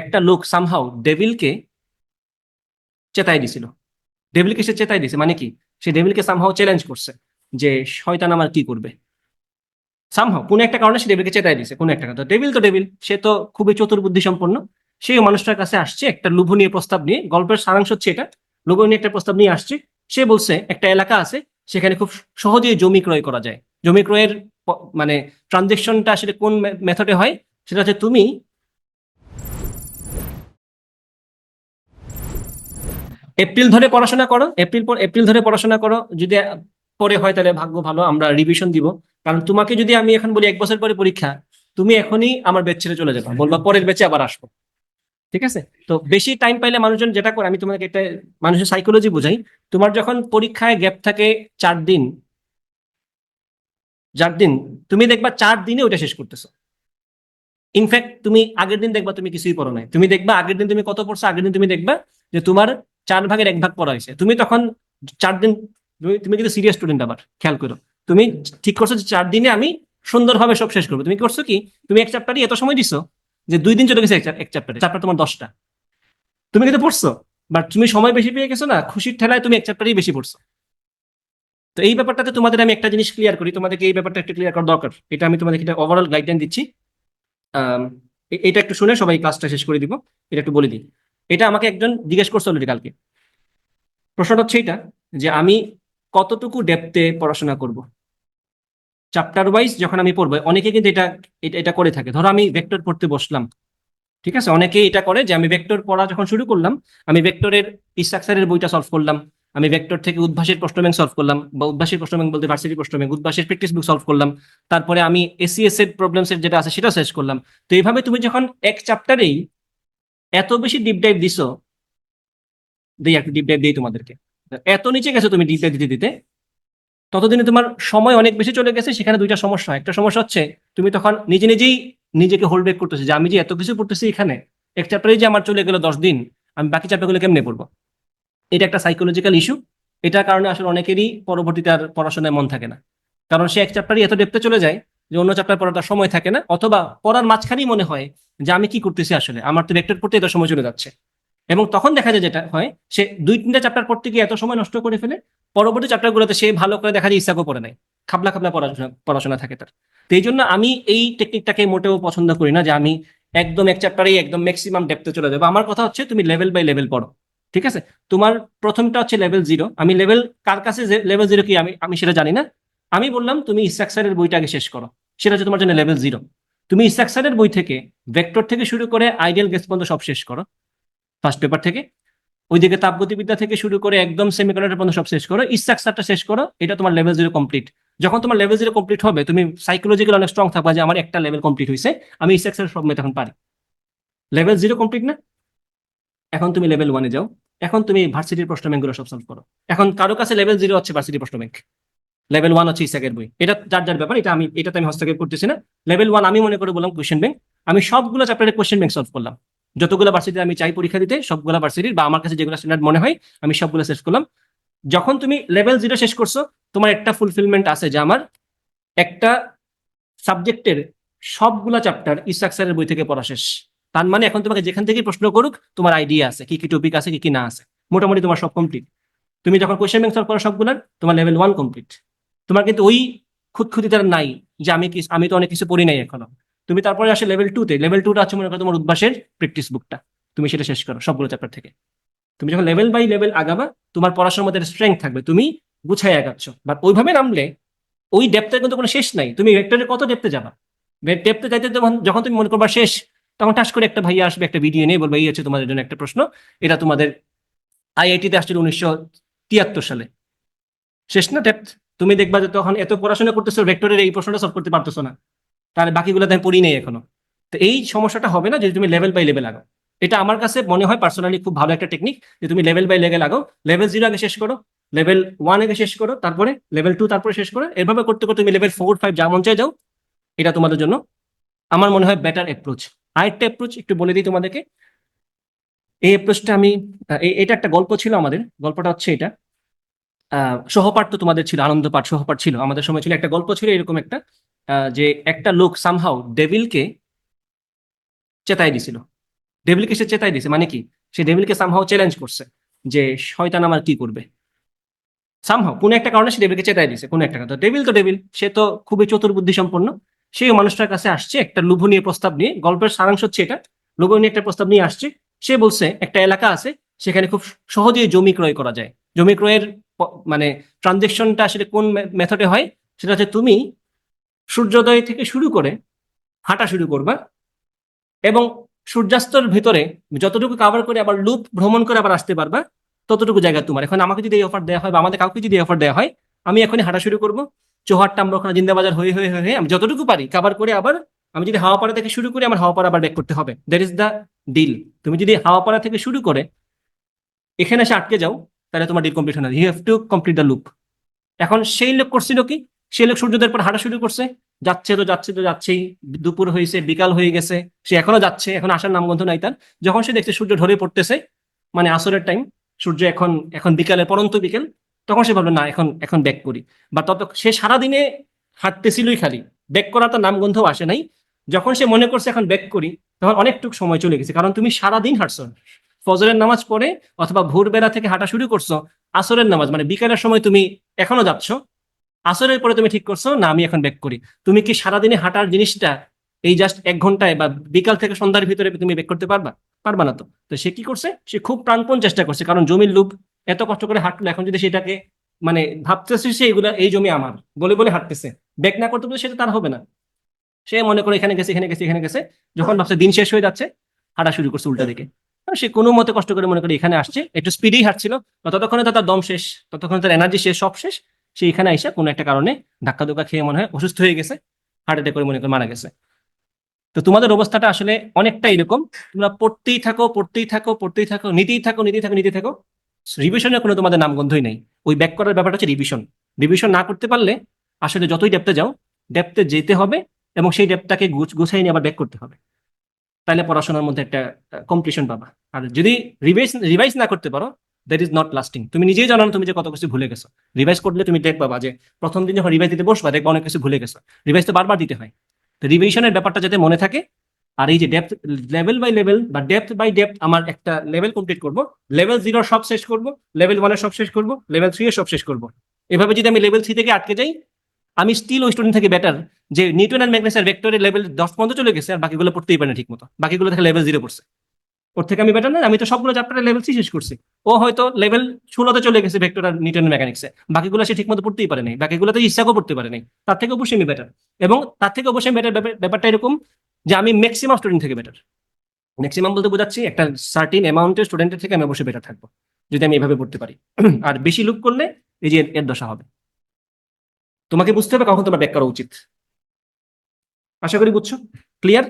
একটা লোক সামহাও ডেভিলকে চেতাই দিছিল। ডেভিলকে সে চেতাই দিছে মানে কি? সে ডেভিলকে সামহাও চ্যালেঞ্জ করছে যে শয়তান আমার কি করবে? সামহাও কোন একটা কারণে সে ডেভিলকে চেতাই দিছে, কোন একটা কথা ডেভিল তো ডেভিল সে তো খুবই চতুর বুদ্ধি সম্পন্ন সেই মানুষটার কাছে আসছে, একটা লোভনীয় প্রস্তাব নিয়ে, গল্পের সারাংশ হচ্ছে এটা, লোভনীয় একটা প্রস্তাব নিয়ে আসছে। সে বলছে, একটা এলাকা আছে, সেখানে খুব সহজেই জমি ক্রয় করা যায়। জমি ক্রয়ের মানে ট্রানজেকশনটা আসলে কোন মেথডে হয়? সেটা হচ্ছে তুমি এপ্রিল ধরে পড়াশোনা করো এপ্রিল পর এপ্রিল ধরে পড়াশোনা করো যদি পরে হয় তাহলে ভাগ্য ভালো আমরা রিভিশন দিব। কারণ তোমাকে যদি আমি এখন বলি এক বছর পরে পরীক্ষা তুমি এখনই আমার বেচ ছেড়ে চলে যাবে। বলবা পরের বেচে আবার আসব। ঠিক আছে? তো বেশি টাইম পাইলে মানুষজন যেটা করে আমি তোমাকে একটা মানুষের সাইকোলজি বুঝাই। তোমার যখন পরীক্ষায় গ্যাপ থাকে চার দিন চার দিন তুমি দেখবা চার দিনে ওটা শেষ করতেছো। ইনফ্যাক্ট তুমি আগের দিন দেখবা তুমি কিছুই পড়ো নাই। তুমি দেখবা আগের দিন তুমি কত পড়ছো আগের দিন তুমি দেখবা যে তোমার চার ভাগের এক ভাগ পড়া হয়েছে। তুমি তখন চার দিন, তুমি- কিন্তু সিরিয়াস স্টুডেন্ট আবার, খেয়াল করো। তুমি ঠিক করছ যে চার দিনে আমি সুন্দরভাবে সব শেষ করব। তুমি করছ কি, তুমি এক চ্যাপ্টারই এত সময় দিছো যে দুই দিন চলে গেছে এক চা- এক চ্যাপ্টারে চ্যাপ্টার তোমার দশটা। তুমি কিন্তু পড়ছো বাট তুমি সময় বেশি পেয়ে গেছো না, খুশির ঠেলায় তুমি এক চ্যাপ্টারই বেশি পড়ছো। তো এই ব্যাপারটাতে তোমাদের আমি একটা জিনিস ক্লিয়ার করি, তোমাদেরকে এই ব্যাপারটা একটু ক্লিয়ার করা দরকার। এটা আমি তোমাদেরকে এটা ওভারঅল গাইডলাইন দিচ্ছি। এটা একটু শুনে সবাই ক্লাসটা শেষ করে দিব, এটা একটু বলে দিই। এটা আমাকে একজন জিজ্ঞেস করছে অলরেডি কালকে। প্রশ্নটা হচ্ছে এটা যে আমি কতটুকু ডেপথে পড়াশোনা করব? চ্যাপ্টার ওয়াইজ যখন আমি পড়ব, অনেকে কিন্তু এটা, এটা- করে থাকে। ধরো আমি ভেক্টর পড়তে বসলাম, ঠিক আছে? অনেকে এটা করে যে আমি ভেক্টর পড়া যখন শুরু করলাম, আমি ভেক্টরের স্ট্রাকচারের বইটা সলভ করলাম, আমি ভেক্টর থেকে উদ্ভাসের প্রশ্ন ব্যাংক সলভ করলাম, বা উদ্ভাসের প্রশ্ন ব্যাংক বলতে ভার্সিটি প্রশ্ন ব্যাংক উদ্ভাসের প্র্যাকটিস বুক সলভ করলাম, তারপরে আমি এসিএস এর প্রবলেমস এর যেটা আছে সেটা শেষ করলাম। তো এইভাবে তুমি যখন এক চ্যাপ্টারেই এত বেশি ডিপ ডাইভ দিছো। দিই, একটু ডিপ ডাইভ দিই তোমাদেরকে। এত নিচে গেছো তুমি ডিপ ডাইভ দিতে দিতে, ততদিনে তোমার সময় অনেক বেশি চলে গেছে, সেখানে দুইটা সমস্যা। একটা সমস্যা হচ্ছে, তুমি তখন নিজে নিজেই নিজেকে হোল্ড ব্যাক করতেছো যে আমি যে এত কিছু পড়তেছি এখানে, এক চ্যাপ্টারে যে আমার চলে গেল দশ দিন, আমি বাকি চ্যাপ্টারগুলো কেমনে পড়ব? এটা একটা সাইকোলজিক্যাল ইস্যু এটার কারণে আসলে অনেকেরই পরবর্তীতে আর পড়াশোনায় মন থাকে না। কারণ সে এক চ্যাপ্টারই এত ডেপতে চলে যায় যে অন্য চ্যাপ্টার পড়ার তার সময় থাকে না, অথবা পড়ার মাঝখানেই মনে হয় যে আমি কি করতেছি আসলে, আমার তো ভেক্টর পড়তে এত সময় চলে যাচ্ছে। এবং তখন দেখা যায় যেটা হয়, সে দুই তিনটা চ্যাপ্টার পড়তে গিয়ে এত সময় নষ্ট করে ফেলে, পরবর্তী চ্যাপ্টারগুলোতে সে ভালো করে দেখা যায় ইচ্ছাকেও পড়ে নাই খাবলা খাবলা পড়াশোনা পড়াশোনা থাকে তার। তো এই জন্য আমি এই টেকনিকটাকে মোটেও পছন্দ করি না যে আমি একদম এক চ্যাপ্টারেই একদম ম্যাক্সিমাম ডেপতে চলে যাব। আমার কথা হচ্ছে তুমি লেভেল বাই লেভেল পড়ো, ঠিক আছে? তোমার প্রথমটা হচ্ছে লেভেল জিরো আমি লেভেল কার কাছে লেভেল জিরো কি আমি আমি সেটা জানি না। আমি বললাম তুমি স্ট্রাকচারের বইটা আগে শেষ করো। সেটা হচ্ছে তোমার জন্য লেভেল জিরো তুমি স্ট্রাকচারের বই থেকে ভেক্টর থেকে শুরু করে আইডিয়াল গেস পর্যন্ত সব শেষ করো। ফার্স্ট পেপার থেকে। ওইদিকে তাপগতিবিদ্যা থেকে শুরু করে একদম সেমিকন্ডাক্টর পর্যন্ত সব শেষ করো। স্ট্রাকচারটা শেষ করো। এটা তোমার লেভেল জিরো কমপ্লিট যখন তোমার লেভেল জিরো কমপ্লিট হবে, তুমি সাইকোলজিক্যাল অনেক স্ট্রং থাকবা যে আমার একটা লেভেল কমপ্লিট হয়েছে আমি স্ট্রাকচার সব মেয়ে তখন পারি। লেভেল জিরো কমপ্লিট না? এখন তুমি লেভেল ওয়ানে যাও। এখন তুমি ভার্সিটির প্রশ্ন ব্যাংকগুলো সব সলভ করো। এখন কারও কাছে লেভেল জিরো হচ্ছে ভার্সিটি প্রশ্ন ব্যাংক লেভেল ওয়ান হচ্ছে ইসাকের বই। এটা যার যার ব্যাপার, এটা আমি, এটাতে আমি হস্তক্ষেপ করতেছি না। লেভেল ওয়ান আমি মনে করে বললাম কোয়েশ্চেন ব্যাংক আমি সবগুলো চ্যাপ্টারের কোয়েশ্চেন ব্যাংক সলভ করলাম। যতগুলো ভার্সিটি আমি চাই পরীক্ষা দিতে, সবগুলো ভার্সিটির বা আমার কাছে যেগুলো স্ট্যান্ডার্ড মনে হয়, আমি সবগুলো শেষ করলাম। যখন তুমি লেভেল জিরো শেষ করছ, তোমার একটা ফুলফিলমেন্ট আছে যে আমার একটা সাবজেক্টের সবগুলা চ্যাপ্টার স্ট্রাকচারের বই থেকে পড়া শেষ। তার মানে এখন তোমাকে যেখান থেকে প্রশ্ন করুক, তোমার আইডিয়া আছে, কি কি টপিক আছে, কি কি না আছে। মোটামুটি তোমার সব কমপ্লিট তুমি যখন কোয়েশ্চেন ব্যাংক সলভ করো সবগুলার, তোমার লেভেল ওয়ান কমপ্লিট তোমার কিন্তু ওই খুঁতখুঁতিটার নাই যে আমি আমি তো অনেক কিছু পড়ি নাই এখনও। তুমি তারপরে আসে লেভেল টু তে। লেভেল টুটা আছে মনে করো তোমার উদ্ভাসের প্র্যাকটিস বুকটা তুমি সেটা শেষ করো সবগুলো চ্যাপ্টার থেকে। তুমি যখন লেভেল বাই লেভেল আগাবা, তোমার পড়াশোনার মধ্যে স্ট্রেংথ থাকবে। তুমি গুছাই আগাচ্ছ। বাট ওইভাবে নামলে ওই ডেপথের কিন্তু কোনো শেষ নাই। তুমি ভেক্টরে কত ডেপতে যাবা? ডেপতে যাইতে যখন যখন তুমি মনে করবা শেষ, তখন টাস করে একটা ভাইয়া আসবে, একটা ভিডিও নিয়ে বলবে, এই হচ্ছে তোমাদের জন্য একটা প্রশ্ন। এটা তোমাদের আইআইটিতে আসছিল উনিশশো তিয়াত্তর সালে। শেষ না ডেপথ তুমি দেখবা যে তখন এত পড়াশোনা করতেছো ভেক্টরের এই প্রশ্নটা সলভ করতে পারতেছো না। তাহলে বাকিগুলো আমি পড়ি নেই এখনও। তো এই সমস্যাটা হবে না যদি তুমি লেভেল বাই লেভেল আগাও। এটা আমার কাছে মনে হয় পার্সোনালি খুব ভালো একটা টেকনিক যে তুমি লেভেল বাই লেভেল আগাও। লেভেল জিরো আগে শেষ করো লেভেল ওয়ান আগে শেষ করো, তারপরে লেভেল টু তারপরে শেষ করো। এভাবে করতে করতে তুমি লেভেল ফোর ফাইভ যা মন চাই যাও। এটা তোমাদের জন্য আমার মনে হয় বেটার অ্যাপ্রোচ আরেকটা অ্যাপ্রোচ একটু বলে দিই তোমাদেরকে। এই অ্যাপ্রোচটা আমি এটা একটা গল্প ছিল আমাদের। গল্পটা হচ্ছে এটা। সহপাঠ তো তোমাদের ছিল আনন্দ পাঠ সহপাঠ ছিল। আমাদের সময় ছিল, একটা গল্প ছিল এরকম একটা যে একটা লোক সামহাও ডেভিলকে চেতাই দিছিল। ডেভিলকে সে চেতাই দিছে মানে কি? সে ডেভিলকে সামহাও চ্যালেঞ্জ করছে যে, শয়তান আমার কি করবে? সামহাও কোন একটা কারণে সে ডেভিলকে চেতাই দিছে, কোন একটা। কথা ডেভিল তো ডেভিল সে তো খুবই চতুর বুদ্ধি সম্পন্ন সেই মানুষটার কাছে আসছে, একটা লোভনীয় প্রস্তাব নিয়ে, গল্পের সারাংশ হচ্ছে এটা, লোভনীয় একটা প্রস্তাব নিয়ে আসছে। সে বলছে, একটা এলাকা আছে, সেখানে খুব সহজেই জমি ক্রয় করা যায়। জমি ক্রয়ের মানে ট্রানজেকশনটা আসলে কোন মেথডে হয়? সেটা হচ্ছে তুমি সূর্যোদয় থেকে শুরু করে হাঁটা শুরু করবা এবং সূর্যাস্তর ভিতরে যতটুকু কাভার করে আবার লুপ ভ্রমণ করে আবার আসতে পারবা, ততটুকু জায়গা তোমার। এখন আমাকে যদি এই অফার দেওয়া হয় বা আমাদের কাউকে যদি অফার দেওয়া হয়, আমি এখনই হাঁটা শুরু করব। চৌহাট্টা আমরা ওখানে জিন্দাবাজার হয়ে হয়ে হয়ে হয়ে আমি যতটুকু পারি কাভার করে আবার আমি যদি হাওয়াপাড়া থেকে শুরু করি আমার হাওয়াপাড়া আবার ব্যাক করতে হবে। দ্যাট ইজ দ্য ডিল তুমি যদি হাওয়াপাড়া থেকে শুরু করে এখানে এসে আটকে যাও তাহলে তোমার ডিল কমপ্লিট হয় না you have to complete the loop এখন সেই লোক করছিল কি? সেই লোক সূর্যোদয়ের পর হাঁটা শুরু করছে। যাচ্ছে তো যাচ্ছে তো যাচ্ছেই। দুপুর হয়েছে, বিকাল হয়ে গেছে। সে এখনও যাচ্ছে, এখন আসার নামগন্ধ নাই তার। যখন সে দেখছে সূর্য ঢলে পড়তেছে মানে আসরের টাইম সূর্য এখন এখন বিকালে, পরন্ত বিকেল, তখন সে ভাবলো, না, এখন এখন ব্যাক করি। বা তত, সে সারাদিনে হাঁটতেছিলই খালি। ব্যাক করা তার নামগন্ধ আসে নাই। যখন সে মনে করছে, এখন ব্যাক করি, তখন অনেকটুকু সময় চলে গেছে। কারণ তুমি সারাদিন হাঁটছো। ফজরের নামাজ পড়ে অথবা ভোরবেলা থেকে হাঁটা শুরু করছ, আসরের নামাজ মানে বিকালের সময় তুমি এখনও যাচ্ছ, আসরের পরে তুমি ঠিক করছ, না, আমি এখন ব্যাক করি। তুমি কি সারাদিনে হাঁটার জিনিসটা এই জাস্ট এক ঘন্টায় বা বিকাল থেকে সন্ধ্যার ভিতরে তুমি ব্যাক করতে পারবা? পারবা না তো। তো সে কি করছে? সে খুব প্রাণপণ চেষ্টা করছে, কারণ জমির লুপ এত কষ্ট করে হাঁটলো, এখন যদি সেটাকে মানে ভাবতেছে সে এগুলা, এই জমি আমার। বলে বলে হাঁটতেছে। ব্যাক না করতে সেটা তার হবে না। সে মনে করে এখানে গেছে এখানে গেছে এখানে গেছে, যখন ভাবছে দিন শেষ হয়ে যাচ্ছে, হাঁটা শুরু করছে উল্টা দিকে। সে কোনো মতে কষ্ট করে মনে করে এখানে আসছে। একটু স্পিডেই হাঁটছিল। বা ততক্ষণে তার দম শেষ, ততক্ষণে তার এনার্জি শেষ সব শেষ। সে এখানে এসে কোনো একটা কারণে ধাক্কা ধোক্কা খেয়ে মনে হয় অসুস্থ হয়ে গেছে হার্ট অ্যাটাক করে মনে করে মারা গেছে। তো তোমাদের অবস্থাটা আসলে অনেকটা এরকম। তোমরা পড়তেই থাকো পড়তেই থাকো পড়তেই থাকো, নিতেই থাকো নিতেই থাকো নিতেই থাকো। রিভিশনের কোনো তোমাদের নামগন্ধই নেই। ওই ব্যাক করার ব্যাপারটা হচ্ছে রিভিশন রিভিশন না করতে পারলে আসলে যতই ডেপতে যাও ডেপতে যেতে হবে এবং সেই ডেপটাকে গুছ গুছাই নিয়ে আবার ব্যাক করতে হবে। তাহলে পড়াশোনার মধ্যে একটা কমপ্লিশন পাবা। আর যদি রিভাইজ রিভাইজ না করতে পারো দ্যাট ইজ নট লাস্টিং তুমি নিজেই জানো তুমি যে কত কিছু ভুলে গেছো। রিভাইজ করলে তুমি দেখবা বা যে প্রথম দিন যখন রিভাইজ দিতে বসবা, দেখবা অনেক কিছু ভুলে গেছো। রিভাইজ তো বারবার দিতে হয়। তো রিভিশনের ব্যাপারটা যাতে মনে থাকে, আর এই যে ডেপথ লেভেল বাই লেভেল বা ডেপথ বাই ডেপথ আমার একটা লেভেল কমপ্লিট করব। লেভেল জিরো সব শেষ করব লেভেল ওয়ানের সব শেষ করব লেভেল থ্রি এর সব শেষ করব। এভাবে যদি আমি লেভেল থ্রি থেকে আটকে যাই আমি স্টিল ওই স্টুডেন্ট থেকে বেটার যে নিউটন অ্যান্ড ম্যাগনেসের ভেক্টরের লেভেল দশ পর্যন্ত চলে গেছে, আর বাকিগুলো পড়তেই পারে না ঠিক মতো বাকিগুলো থেকে লেভেল জিরো পড়ছে। ওর থেকে আমি বেটার না, আমি তো সবগুলো চ্যাপ্টারে লেভেল শেষ করছি। ও হয়তো লেভেল ষোলোতে চলে গেছে ভেক্টর আর নিউটন মেকানিক্সে বাকিগুলো সে ঠিক মতো পড়তেই পারে নাই। বাকিগুলোতে ইচ্ছাকেও পড়তে পারে নাই। তার থেকে অবশ্যই আমি বেটার এবং তার থেকে অবশ্যই বেটার ব্যাপারটা এরকম যে আমি ম্যাক্সিমাম স্টুডেন্ট থেকে বেটার ম্যাক্সিমাম বলতে বোঝাচ্ছি একটা সার্টিন অ্যামাউন্টের স্টুডেন্টের থেকে আমি অবশ্যই বেটার থাকব, যদি আমি এভাবে পড়তে পারি। আর বেশি লুক করলে এই যে এর দশা হবে। তোমাকে বুঝতে হবে কখন তোমার ব্যাক করা উচিত। আশা করি বুঝছ? ক্লিয়ার